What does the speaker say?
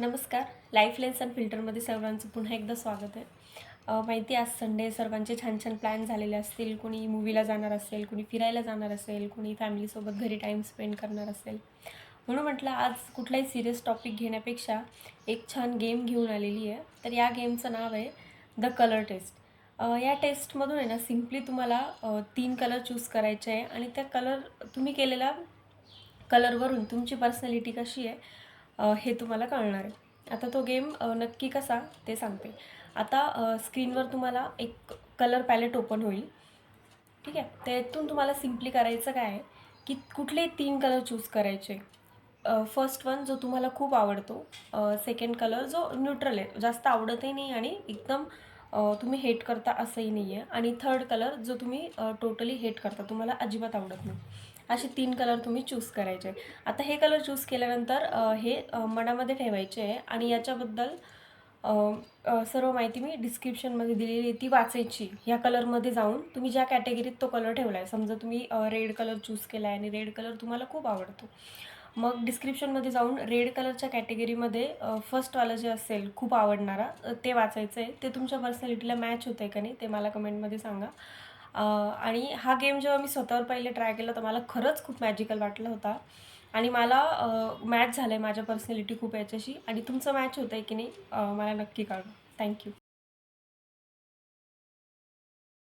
नमस्कार. Life lens and फिल्टरमध्ये सर्वांचं पुन्हा एकदा स्वागत आहे. माहिती आहे, आज संडे सर्वांचे छान छान प्लॅन झालेले असतील. कोणी मूवीला जाणार असेल कोणी फिरायला जाणार असेल कोणी फॅमिलीसोबत घरी टाईम स्पेंड करणार असेल. म्हणून म्हटलं आज कुठलाही सिरियस टॉपिक घेण्यापेक्षा एक छान गेम घेऊन आलेली आहे. तर या गेमचं नाव आहे द कलर टेस्ट या टेस्टमधून आहे ना सिम्पली तुम्हाला तीन कलर चूज करायचे आहे. आणि त्या कलर तुम्ही केलेल्या कलरवरून तुमची पर्सनॅलिटी कशी आहे हे तुम्हाला कळणार आहे. आता तो गेम नक्की कसा ते सांगते. आता स्क्रीनवर तुम्हाला एक कलर पॅलेट ओपन होईल. ठीक आहे? त्यातून तुम्हाला सिम्पली करायचं काय आहे की कुठले तीन कलर चूज करायचे. फर्स्ट वन जो तुम्हाला खूप आवडतो सेकंड कलर जो न्यूट्रल आहे जास्त आवडतही नाही आणि एकदम तुम्ही हेट करता असंही नाही आहे आणि थर्ड कलर जो तुम्ही टोटली हेट करता तुम्हाला अजिबात आवडत नाही. असे तीन कलर तुम्ही चूज करायचे. आता हे कलर चूज केल्यानंतर हे मनामध्ये ठेवायचे आहे. आणि याच्याबद्दल सर्व माहिती मी डिस्क्रिप्शनमध्ये दिलेली आहे ती वाचायची. ह्या कलरमध्ये जाऊन तुम्ही ज्या कॅटेगरीत तो कलर ठेवला आहे समजा तुम्ही रेड कलर चूज केला आहे आणि रेड कलर तुम्हाला खूप आवडतो. मग डिस्क्रिप्शनमध्ये जाऊन रेड कलरच्या कॅटेगरीमध्ये फर्स्टवाला जे असेल खूप आवडणारा ते वाचायचं आहे ते तुमच्या पर्सनॅलिटीला मॅच होतं आहे का नाही ते मला कमेंटमध्ये सांगा. आणि हा गेम जेव्हा मी स्वतःवर पहिले ट्राय केला तर मला खरंच खूप मॅजिकल वाटला होता. आणि मला मॅच झालं आहे माझ्या पर्सनॅलिटी खूप याच्याशी. आणि तुमचं मॅच होतं आहे की नाही मला नक्की कळवा. थँक्यू